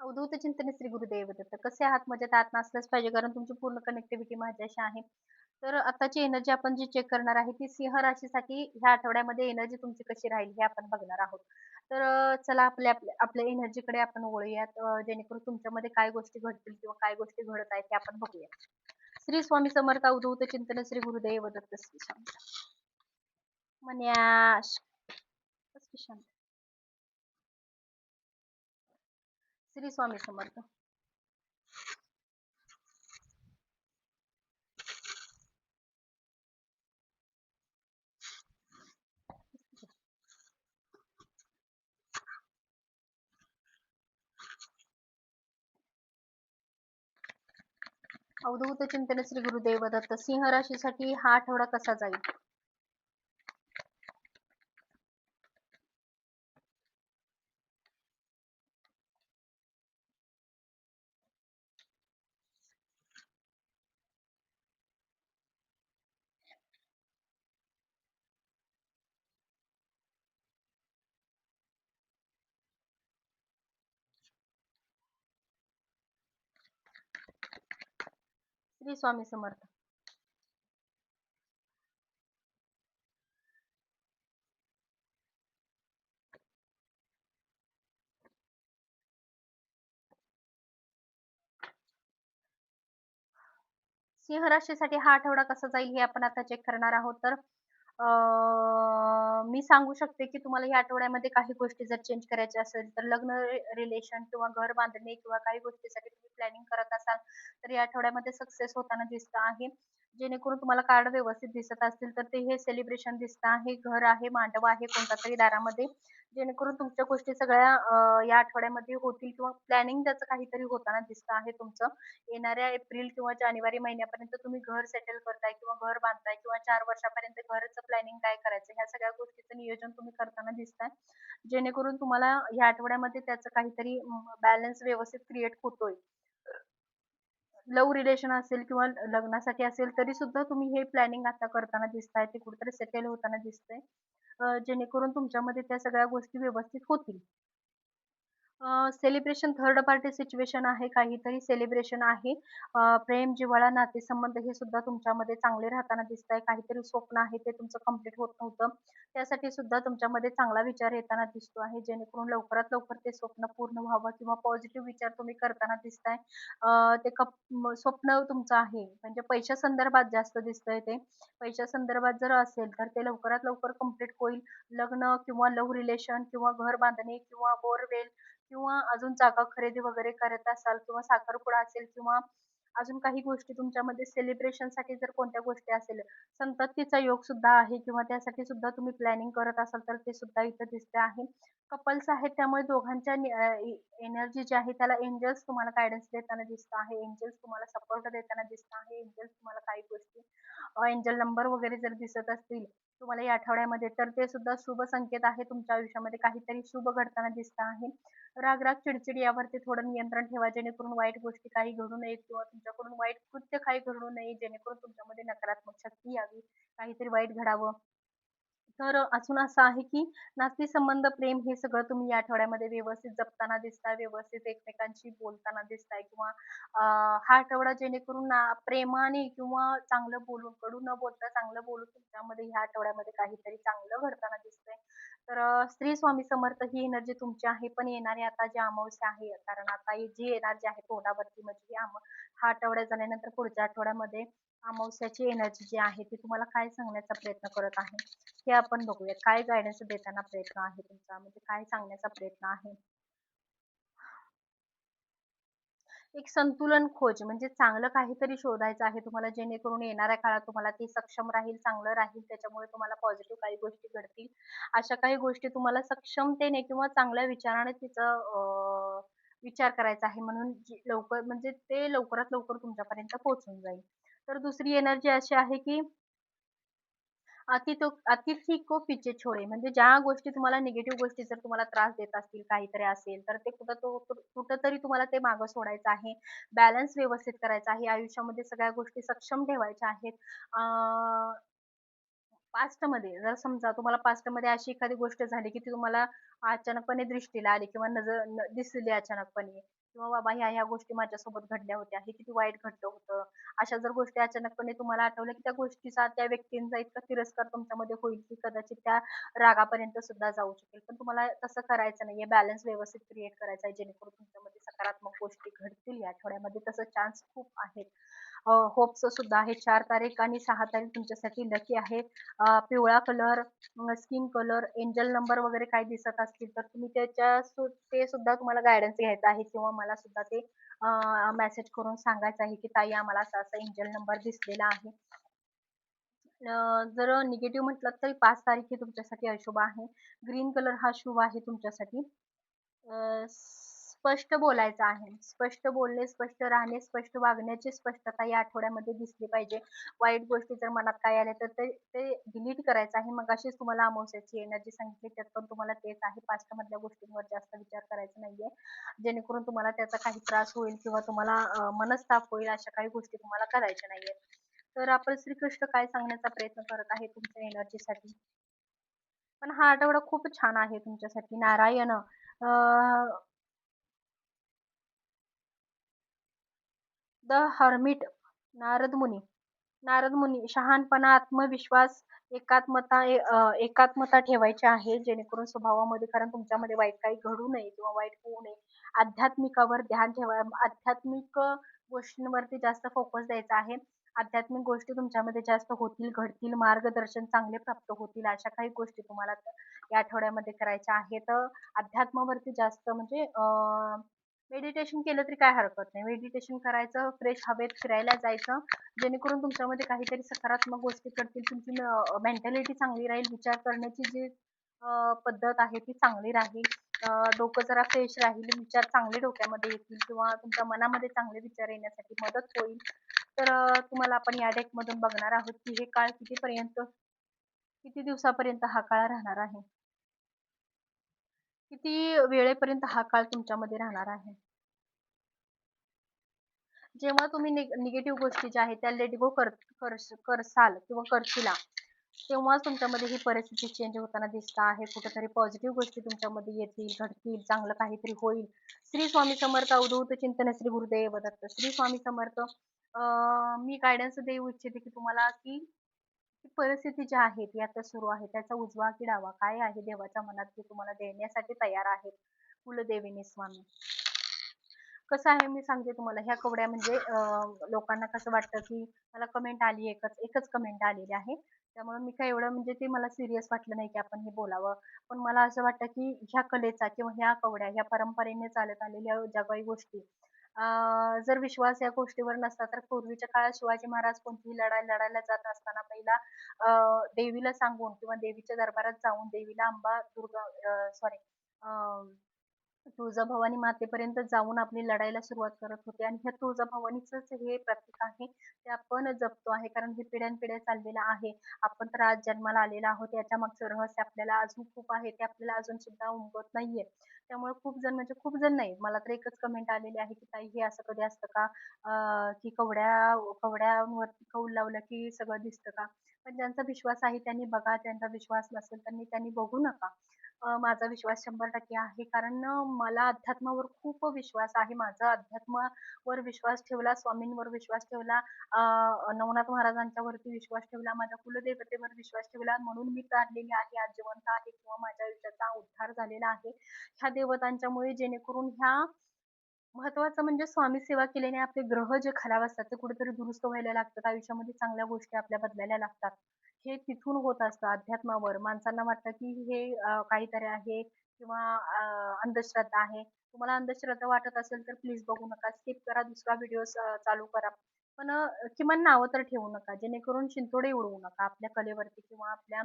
अवधूत चिंतन श्री गुरुदेव दत्त कसे आहात मजेत आत नसलंच पाहिजे? कारण तुमची पूर्ण कनेक्टिव्हिटी माझ्याशी आहे. तर आताची एनर्जी आपण जी चेक करणार आहे ती सिंह राशीसाठी ह्या आठवड्यामध्ये एनर्जी तुमची कशी राहील हे आपण बघणार आहोत. तर चला आपल्या आपल्या एनर्जीकडे आपण वळूयात. जेणेकरून तुमच्यामध्ये काय गोष्टी घडतील किंवा काय गोष्टी घडत आहेत ते आपण बघूया. श्री स्वामी समर्थ अवधूत चिंतन श्री गुरुदेव दत्त श्री स्वामी मन्याश श्री स्वामी समर्थ. अवधूत चिंतन श्री गुरुदेव दत्त सिंह राशीसाठी हा आठवडा कसा जाईल? श्री स्वामी समर्थ. सिंह राशीसाठी हा आठवडा कसा जाईल हे आपण आता चेक करणार आहोत. तर मी सांगू शकते की तुम्हाला या आठवड्यामध्ये काही गोष्टी जर चेंज करायच्या असेल तर लग्न रिलेशन किंवा घर बांधणे किंवा काही गोष्टीसाठी तुम्ही प्लॅनिंग करत असाल तर या आठवड्यामध्ये सक्सेस होताना दिसत आहे. जेणेकरून तुम्हाला कार्ड व्यवस्थित दिसत असतील तर ते हे सेलिब्रेशन दिसत आहे. घर आहे मांडव आहे कोणत्या तरी दारामध्ये. जेणेकरून तुमच्या गोष्टी सगळ्या या आठवड्यामध्ये होतील किंवा प्लॅनिंग त्याचं काहीतरी होताना दिसत आहे तुमचं. येणाऱ्या एप्रिल किंवा जानेवारी महिन्यापर्यंत तुम्ही घर सेटल करताय किंवा घर बांधताय किंवा चार वर्षापर्यंत घरचं प्लॅनिंग काय करायचं ह्या सगळ्या गोष्टीचं नियोजन तुम्ही करताना दिसताय. जेणेकरून तुम्हाला या आठवड्यामध्ये त्याचं काहीतरी बॅलन्स व्यवस्थित क्रिएट होतोय. लव्ह रिलेशन असेल किंवा लग्नासाठी असेल तरी सुद्धा तुम्ही हे प्लॅनिंग आता करताना दिसताय ते कुठेतरी सेटल होताना दिसतंय. जेणेकरून तुमच्यामध्ये त्या सगळ्या गोष्टी व्यवस्थित होतील. सेलिब्रेशन थर्ड पार्टी सिच्युएशन आहे काहीतरी सेलिब्रेशन आहे. प्रेम जिव्हाळा नातेसंबंध हे सुद्धा तुमच्यामध्ये चांगले राहताना दिसत आहे काहीतरी स्वप्न आहे ते तुमचं कंप्लीट होत नव्हतं. त्यासाठी सुद्धा तुमच्यामध्ये चांगला विचार येताना दिसतो आहे. जेणेकरून लवकरात लवकर ते स्वप्न पूर्ण व्हावं किंवा पॉझिटिव्ह विचार तुम्ही करताना दिसताय. ते कप स्वप्न तुमचं आहे. म्हणजे पैशा संदर्भात जास्त दिसतंय ते. पैशा संदर्भात जर असेल तर ते लवकरात लवकर कंप्लीट होईल. लग्न किंवा लव्ह रिलेशन किंवा घर बांधणे किंवा बोरवेल किंवा अजून जागा खरेदी वगैरे करत असाल किंवा साखरपुडा असेल किंवा अजून काही गोष्टी तुमच्यामध्ये सेलिब्रेशनसाठी जर कोणत्या गोष्टी असेल संततीचा योग सुद्धा आहे किंवा त्यासाठी सुद्धा तुम्ही प्लॅनिंग करत असाल तर ते सुद्धा इथं दिसते आहे. कपल्स आहेत त्यामुळे दोघांच्या एनर्जी जी आहे त्याला एंजल्स तुम्हाला गायडन्स देताना दिसत आहे एंजल्स तुम्हाला सपोर्ट देताना दिसत आहे एंजल्स तुम्हाला काही गोष्टी एंजल नंबर वगैरे जर दिसत असतील तुम्हाला या आठवड्यामध्ये तर ते सुद्धा शुभ संकेत आहे तुमच्या आयुष्यामध्ये काहीतरी शुभ घडताना दिसत आहे. राग राग चिडचिड यावरती थोडं नियंत्रण ठेवा जेणेकरून वाईट गोष्टी काही घडू नये किंवा तुमच्याकडून वाईट कृत्य काही घडू नये जेणेकरून तुमच्यामध्ये नकारात्मक शक्ती यावी काहीतरी वाईट घडावं. तर अजून असं आहे की नास्ती संबंध प्रेम हे सगळं तुम्ही या आठवड्यामध्ये व्यवस्थित जपताना दिसताय व्यवस्थित एकमेकांशी बोलताना दिसताय किंवा हा आठवडा जेणेकरून ना प्रेमाने किंवा चांगलं बोलून कडू न बोलता चांगलं बोलून तुमच्यामध्ये ह्या आठवड्यामध्ये काहीतरी चांगलं घडताना दिसतंय. तर श्री स्वामी समर्थ ही एनर्जी तुमची आहे पण येणारी आता जी अमावस्या आहे कारण आता जी एनर्जी आहे तोंडावरती म्हणजे हा आठवड्या झाल्यानंतर पुढच्या आठवड्यामध्ये अमावस्याची एनर्जी जी आहे ती तुम्हाला काय सांगण्याचा प्रयत्न करत आहे हे आपण बघूया काय गायडन्स देताना प्रयत्न आहे तुमचा? म्हणजे काय सांगण्याचा प्रयत्न आहे? एक संतुलन खोज म्हणजे चांगलं काहीतरी शोधायचं आहे तुम्हाला जेणेकरून येणाऱ्या काळात तुम्हाला ते सक्षम राहील चांगलं राहील त्याच्यामुळे तुम्हाला पॉझिटिव्ह काही गोष्टी घडतील. अशा काही गोष्टी तुम्हाला सक्षमतेने किंवा चांगल्या विचाराने तिचं विचार करायचा आहे म्हणून लवकर म्हणजे ते लवकरात लवकर तुमच्यापर्यंत पोहोचून जाईल. तर दुसरी एनर्जी अशी आहे की अति तो अतिथी को पिछे छोडे म्हणजे ज्या गोष्टी तुम्हाला निगेटिव्ह गोष्टी जर तुम्हाला त्रास देत असतील काहीतरी असेल तर ते कुठं तो कुठंतरी तुम्हाला ते मागं सोडायचं आहे. बॅलन्स व्यवस्थित करायचा आहे. आयुष्यामध्ये सगळ्या गोष्टी सक्षम ठेवायच्या आहेत. पास्टमध्ये जर समजा तुम्हाला पास्टमध्ये अशी एखादी गोष्ट झाली की ती तुम्हाला अचानकपणे दृष्टीला आली किंवा नजर दिसली अचानकपणे किंवा बाबा ह्या ह्या गोष्टी माझ्यासोबत घडल्या होत्या हे किती वाईट घडलं होतं. अशा जर गोष्टी अचानकपणे तुम्हाला आठवल्या की त्या गोष्टीचा त्या व्यक्तींचा इतका तिरस्कार तुमच्यामध्ये होईल की कदाचित त्या रागापर्यंत सुद्धा जाऊ शकेल. पण तुम्हाला तसं करायचं नाहीये. बॅलन्स व्यवस्थित क्रिएट करायचा आहे जेणेकरून तुमच्यामध्ये सकारात्मक गोष्टी घडतील या आठवड्यामध्ये. तसं चान्स खूप आहेत. होप्स सुद्धा आहे. चार तारीख आणि सहा तारीख तुमच्यासाठी लकी आहे. पिवळा colour skin colour angel number वगैरे काही दिसत असतील तर तुम्ही त्याच्या ते सुद्धा तुम्हाला गायडन्स घ्यायचा आहे किंवा मला सुद्धा ते मेसेज करून सांगायचं आहे की ताई आम्हाला असा असा एंजल नंबर दिसलेला आहे. जर निगेटिव्ह म्हटलं तरी पाच तारीख ही तुमच्यासाठी अशुभ आहे. ग्रीन कलर हा शुभ आहे तुमच्यासाठी. स्पष्ट बोलायचं आहे. स्पष्ट बोलणे स्पष्ट राहणे स्पष्ट वागण्याची स्पष्टता या आठवड्यामध्ये दिसली पाहिजे. वाईट गोष्टी जर मनात काय आल्या तर ते ते डिलीट करायचं आहे. मग अशीच तुम्हाला अमावस्याची एनर्जी सांगितली त्यात पण तुम्हाला तेच आहे. पास्ट मधल्या गोष्टींवर जास्त विचार करायचा नाहीये. जेणेकरून तुम्हाला त्याचा काही त्रास होईल किंवा तुम्हाला मनस्ताप होईल अशा काही गोष्टी तुम्हाला करायच्या नाहीयेत. तर आपण श्रीकृष्ण काय सांगण्याचा प्रयत्न करत आहे तुमच्या एनर्जीसाठी पण हा आठवडा खूप छान आहे तुमच्यासाठी. नारायण द हर्मिट नारद मुनी नारद मुनी शहाणपणा आत्मविश्वास एकात्मता एकात्मता ठेवायची आहे जेणेकरून स्वभावामध्ये कारण तुमच्यामध्ये वाईट काही घडू नये किंवा वाईट होऊ नये. आध्यात्मिकावर ध्यान ठेवा आध्यात्मिक गोष्टींवरती जास्त फोकस द्यायचा आहे. आध्यात्मिक गोष्टी तुमच्यामध्ये जास्त होतील घडतील मार्गदर्शन चांगले प्राप्त होतील अशा काही गोष्टी तुम्हाला या आठवड्यामध्ये करायच्या आहेत. अध्यात्मावरती जास्त म्हणजे मेडिटेशन केलं तरी काय हरकत नाही. मेडिटेशन करायचं फ्रेश हवेत फिरायला जायचं जेणेकरून तुमच्यामध्ये काहीतरी सकारात्मक गोष्टी करतील तुमची मेंटॅलिटी चांगली राहील विचार करण्याची जी पद्धत आहे ती चांगली राहील. डोकं जरा फ्रेश राहील विचार चांगले डोक्यामध्ये येतील किंवा तुमच्या मनामध्ये चांगले विचार येण्यासाठी मदत होईल. तर तुम्हाला आपण या डेक मधून बघणार आहोत की हे काळ कितीपर्यंत किती दिवसापर्यंत हा काळ राहणार आहे. किती वेळेपर्यंत हा काळ तुमच्यामध्ये राहणार आहे? जेव्हा तुम्ही निगेटिव्ह गोष्टी ज्या आहेत त्या लेट गो कर करश- करसाल किंवा करशीला तेव्हाच तुमच्यामध्ये ही परिस्थिती चेंज होताना दिसत आहे. कुठेतरी पॉझिटिव्ह गोष्टी तुमच्यामध्ये येतील घडतील चांगलं काहीतरी होईल. श्री स्वामी समर्थ अवधूत चिंतन श्री गुरुदेव दत्त. श्री स्वामी समर्थ मी गायडन्स देऊ इच्छिते की तुम्हाला की परिस्थिती जी आहे ती आता सुरू आहे. त्याचा उजवा की डावा काय आहे देवाच्या मनात ते तुम्हाला देण्यासाठी तयार आहेत? कुलदेवीने स्वामी. कसं आहे मी सांगते तुम्हाला ह्या कवड्या म्हणजे लोकांना कसं वाटतं की मला कमेंट आली एकच एकच कमेंट आलेली आहे. त्यामुळे मी काय एवढं म्हणजे ते मला सिरियस वाटलं नाही की आपण हे बोलावं. पण मला असं वाटतं की ह्या कलेचा किंवा ह्या कवड्या ह्या परंपरेने चालत आलेल्या ज्या काही गोष्टी जर विश्वास या गोष्टीवर नसता तर पूर्वीच्या काळात शिवाजी महाराज कोणतीही लढाई लढायला जात असताना पहिला अं, देवीला सांगून किंवा देवीच्या दरबारात जाऊन देवीला अंबा दुर्गा सॉरी तुळजाभवानी मातेपर्यंत जाऊन आपली लढाईला सुरुवात करत होते. आणि ह्या तुळजाभवानीचंच हे प्रतीक आहे ते आपण जपतो आहे. कारण हे पिढ्यानपिढ्या चाललेलं आहे. आपण तर आज जन्माला आलेलो आहोत. याच्या मागचं रहस्य आपल्याला अजून खूप आहे. ते आपल्याला अजून सुद्धा उमगत नाहीये. त्यामुळे खूप जण म्हणजे खूप जण नाही. मला तर एकच कमेंट आलेली आहे की ताई हे असं कधी असतं का? अं, की कवड्या कवड्यांवरती कौल लावलं की सगळं दिसतं का? पण ज्यांचा विश्वास आहे त्यांनी बघा. ज्यांचा विश्वास नसेल त्यांनी त्यांनी बघू नका. माझा विश्वास शंभर टक्के आहे. कारण मला अध्यात्मावर खूप विश्वास आहे. माझा अध्यात्मावर विश्वास ठेवला स्वामींवर विश्वास ठेवला अं, नवनाथ महाराजांच्या वरती विश्वास ठेवला माझ्या कुलदेवतेवर विश्वास ठेवला. म्हणून मी तारलेली आहे आज जिवंत आहे किंवा माझ्या आयुष्याचा उद्धार झालेला आहे. ह्या देवतांच्यामुळे जेणेकरून ह्या महत्वाचं म्हणजे स्वामी सेवा केल्याने आपले ग्रह जे खराब असतात ते कुठेतरी दुरुस्त व्हायला लागतात. आयुष्यामध्ये चांगल्या गोष्टी आपल्या बदलायला लागतात. हे तिथून होत असतं अध्यात्मावर. माणसांना वाटतं की हे काहीतरी आहे किंवा अंधश्रद्धा आहे. तुम्हाला अंधश्रद्धा वाटत असेल तर प्लीज बघू नका. स्किप करा दुसरा व्हिडिओ चालू करा. पण किमान नावं तर ठेवू नका. जेणेकरून शिंतोडे उडवू नका आपल्या कलेवरती किंवा आपल्या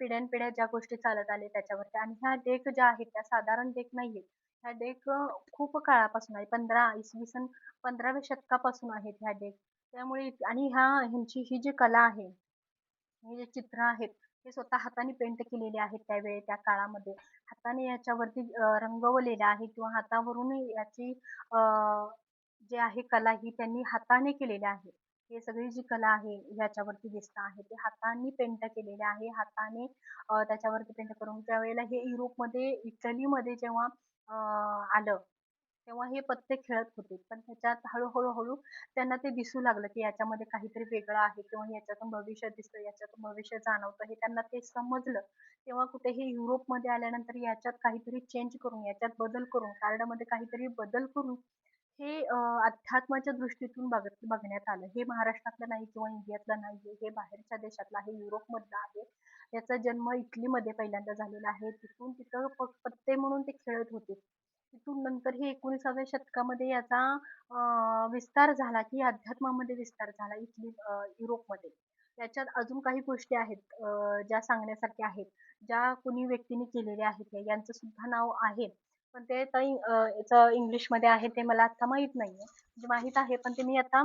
पिढ्यानपिढ्या ज्या गोष्टी चालत आल्या त्याच्यावरती. आणि ह्या डेक ज्या आहेत त्या साधारण डेक नाहीयेत. ह्या डेक खूप काळापासून आहे पंधरा इसवी सन पंधराव्या शतकापासून आहेत ह्या डेक त्यामुळे आणि ह्या ह्यांची ही जी कला आहे हे जे चित्र आहेत ते स्वतः हाताने पेंट केलेले आहेत त्यावेळी त्या काळामध्ये. हाताने याच्यावरती रंगवलेले आहे किंवा हातावरून याची अं, जे आहे कला ही त्यांनी हाताने केलेली आहे. हे सगळी जी कला आहे याच्यावरती दिसत आहे. ते हाताने पेंट केलेले आहे. हाताने त्याच्यावरती पेंट करून त्यावेळेला हे युरोपमध्ये इटलीमध्ये जेव्हा आलं तेव्हा हे पत्ते खेळत होते पण त्याच्यात हळूहळू हळू त्यांना ते दिसू लागलं की याच्यामध्ये काहीतरी वेगळं आहे किंवा याच्यातून भविष्य दिसतं याच्यातून भविष्य जाणवतं हे त्यांना ते समजलं तेव्हा कुठे हे युरोपमध्ये आल्यानंतर याच्यात काहीतरी चेंज करून याच्यात बदल करून कार्डामध्ये काहीतरी बदल करून हे अध्यात्माच्या दृष्टीतून बघ बघण्यात आलं. हे महाराष्ट्रातलं नाही किंवा इंडियातलं नाही हे बाहेरच्या देशातलं आहे, युरोपमधलं आहे. याचा जन्म इटलीमध्ये पहिल्यांदा झालेला आहे. तिथून तिथं पत्ते म्हणून ते खेळत होते. तिथून नंतर हे 19व्या शतकामध्ये याचा विस्तार झाला, की अध्यात्मामध्ये विस्तार झाला इटली युरोपमध्ये. त्याच्यात अजून काही गोष्टी आहेत ज्या सांगण्यासारख्या आहेत. ज्या कुणी व्यक्तीने केलेल्या आहेत यांचं सुद्धा नाव आहे. पण ते काही याचं इंग्लिशमध्ये आहे ते मला आता माहीत नाहीये. म्हणजे माहीत आहे पण ते मी आता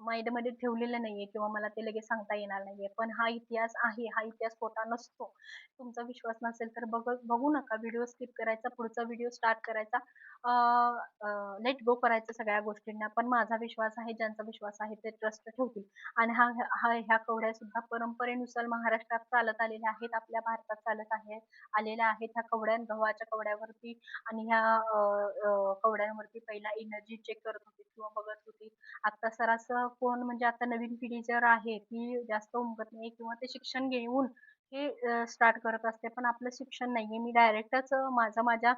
माइंडमध्ये ठेवलेलं नाहीये किंवा मला ते लगेच सांगता येणार नाहीये. पण हा इतिहास आहे. हा इतिहास खोटा नसतो. तुमचा विश्वास नसेल तर बघ बघू नका. व्हिडिओ स्किप करायचा. पुढचा व्हिडिओ स्टार्ट करायचा. लेट गो करायचं सगळ्या गोष्टींना. पण माझा विश्वास आहे, ज्यांचा विश्वास आहे ते ट्रस्ट ठेवतील. आणि हा हा ह्या कवड्या सुद्धा परंपरेनुसार महाराष्ट्रात चालत आलेल्या आहेत. आपल्या भारतात चालत आहे आलेल्या आहेत. ह्या कवड्या गव्हाच्या कवड्यावरती आणि ह्या कवड्यांवरती पहिला एनर्जी चेक करत होते किंवा बघत होती आता सरास कोण म्हणजे आता नवीन पिढी जर आहे ती जास्त उमगत नाही किंवा ते शिक्षण घेऊन हे स्टार्ट करत असते. पण आपलं शिक्षण नाहीये. मी डायरेक्टच माझा माझ्या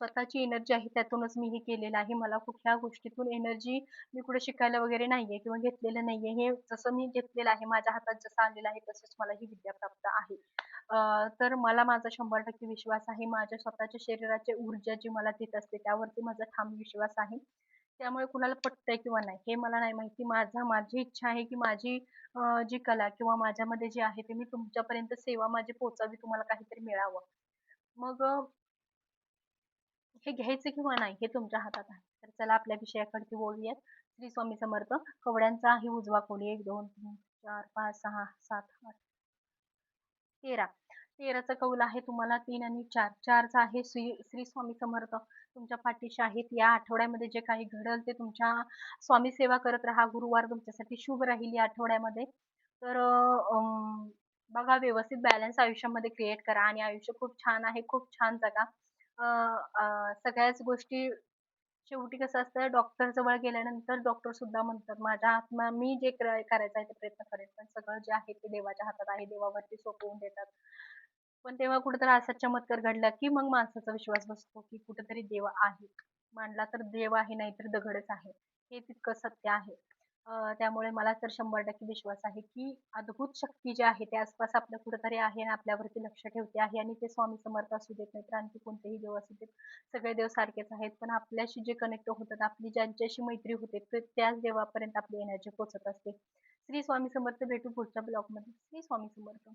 स्वतःची एनर्जी आहे त्यातूनच मी हे केलेलं आहे. मला कुठल्या गोष्टीतून एनर्जी मी कुठे शिकायला वगैरे नाहीये किंवा घेतलेलं नाहीये. हे जसं मी घेतलेलं आहे, माझ्या हातात जसं आलेलं आहे तसंच मला ही विद्या प्राप्त आहे. तर मला माझा 100% विश्वास आहे. माझ्या स्वतःच्या शरीराची ऊर्जा जी मला देत असते त्यावरती माझा ठाम विश्वास आहे. त्यामुळे कुणाला पटतंय किंवा नाही हे मला नाही माहिती. माझा माझी इच्छा आहे की माझी जी कला किंवा माझ्यामध्ये जे आहे ते मी तुमच्यापर्यंत सेवा माझी पोचावी तुम्हाला काहीतरी मिळावं. मग हे घ्यायचं किंवा नाही हे तुमच्या हातात आहे. तर चला आपल्या विषयाकडे बोलूयात. श्री स्वामी समर्थ. कवड्यांचा आहे उजवा कोली एक दोन तीन चार पाच सहा सात आठ तेरा 13चा कौल आहे तुम्हाला तीन आणि 4. 4चा आहे श्री श्री स्वामी समर्थ तुमच्या पाठीशी आहेत. या आठवड्यामध्ये जे काही घडल ते तुमच्या स्वामी सेवा करत राहा. गुरुवार तुमच्यासाठी शुभ राहील या आठवड्यामध्ये. तर अं, बघा व्यवस्थित बॅलन्स आयुष्यामध्ये क्रिएट करा आणि आयुष्य खूप छान आहे. खूप छान जगा. सगळ्याच गोष्टी शेवटी कसं असतं डॉक्टर जवळ गेल्यानंतर डॉक्टर सुद्धा म्हणतात माझ्या आत्मा मी जे करायचं आहे ते प्रयत्न करेन पण सगळं जे आहे ते देवाच्या हातात आहे देवावरती सोपवून देतात पण तेव्हा कुठेतरी असा चमत्कार घडला की मग माणसाचा विश्वास बसतो की कुठेतरी देव आहे. मानला तर देव आहे नाहीतर दगडच आहे. हे तितकं सत्य आहे. त्यामुळे मला तर शंभर टक्के विश्वास आहे की अद्भुत शक्ती जी आहे ते आसपास आपल्या कुठेतरी आहे आणि आपल्यावरती लक्ष ठेवते आहे आणि ते स्वामी समर्थ असू देत नाहीतर आणखी कोणतेही देव असू देत सगळे देव सारखेच आहेत. पण आपल्याशी जे कनेक्ट होतात आपली ज्यांच्याशी मैत्री होते ते त्याच देवापर्यंत आपली एनर्जी पोहोचत असते. श्री स्वामी समर्थ भेटू पुढच्या ब्लॉगमध्ये श्री स्वामी समर्थ.